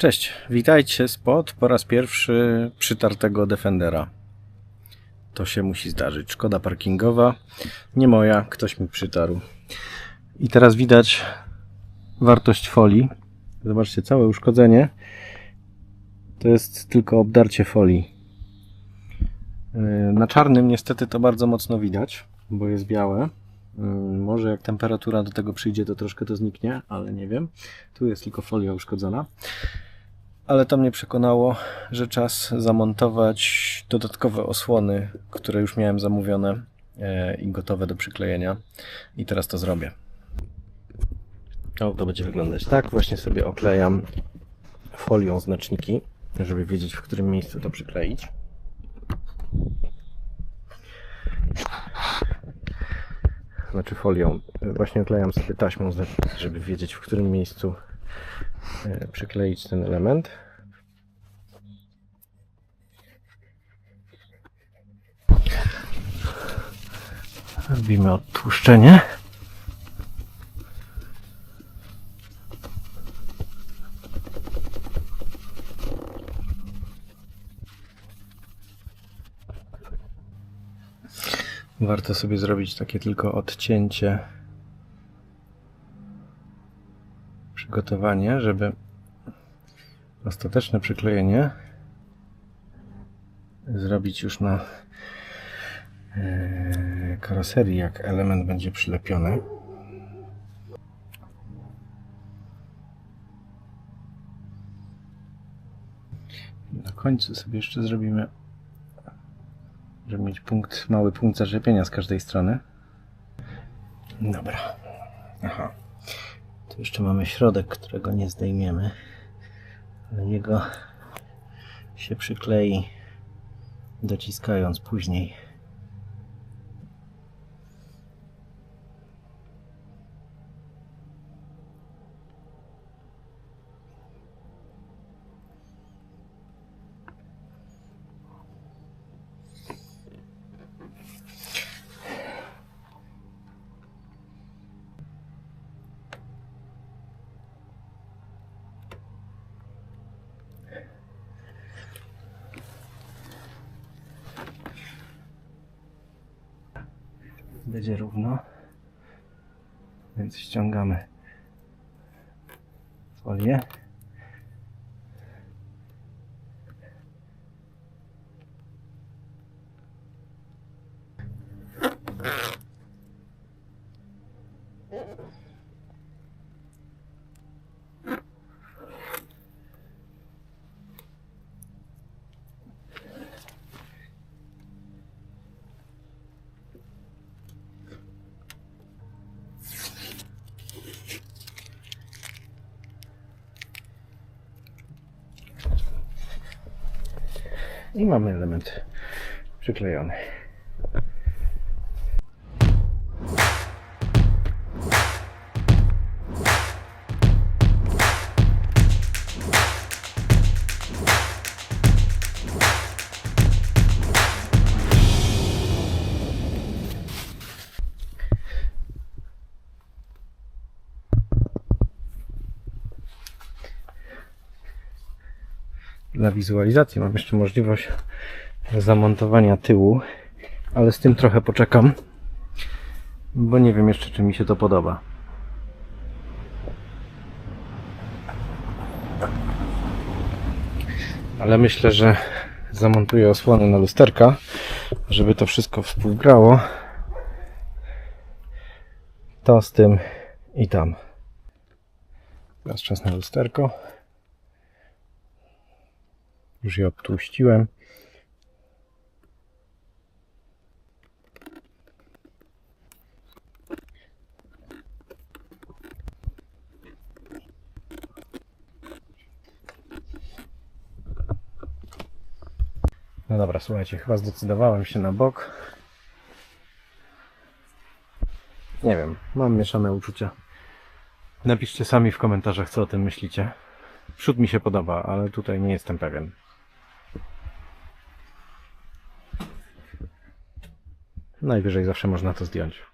Cześć, witajcie spod po raz pierwszy przytartego Defendera. To się musi zdarzyć. Szkoda parkingowa, nie moja, ktoś mi przytarł. I teraz widać wartość folii. Zobaczcie, całe uszkodzenie to jest tylko obdarcie folii. Na czarnym niestety to bardzo mocno widać, bo jest białe. Może jak temperatura do tego przyjdzie, to troszkę to zniknie, ale nie wiem. Tu jest tylko folia uszkodzona. Ale to mnie przekonało, że czas zamontować dodatkowe osłony, które już miałem zamówione e, i gotowe do przyklejenia. I teraz to zrobię. O, to będzie wyglądać tak. Właśnie sobie oklejam folią znaczniki, żeby wiedzieć, w którym miejscu to przykleić. Znaczy folią. Właśnie oklejam sobie taśmą, żeby wiedzieć, w którym miejscu e, przykleić ten element. Robimy odtłuszczenie. Warto sobie zrobić takie tylko odcięcie przygotowanie, żeby ostateczne przyklejenie zrobić już na karoserii, jak element będzie przylepiony. Na końcu sobie jeszcze zrobimy, żeby mieć punkt, mały punkt zaczepienia z każdej strony. Dobra. Aha. Tu jeszcze mamy środek, którego nie zdejmiemy. Do niego się przyklei, dociskając później. Będzie równo. Więc ściągamy folię. I mamy element przyklejony. Dla wizualizacji mam jeszcze możliwość zamontowania tyłu, ale z tym trochę poczekam, bo nie wiem jeszcze czy mi się to podoba. Ale myślę, że zamontuję osłony na lusterka, żeby to wszystko współgrało. To z tym i tam. Teraz czas na lusterko. Już je obtłuściłem. No dobra, słuchajcie, chyba zdecydowałem się na bok. Nie wiem, mam mieszane uczucia. Napiszcie sami w komentarzach, co o tym myślicie. Przód mi się podoba, ale tutaj nie jestem pewien. Najwyżej zawsze można to zdjąć.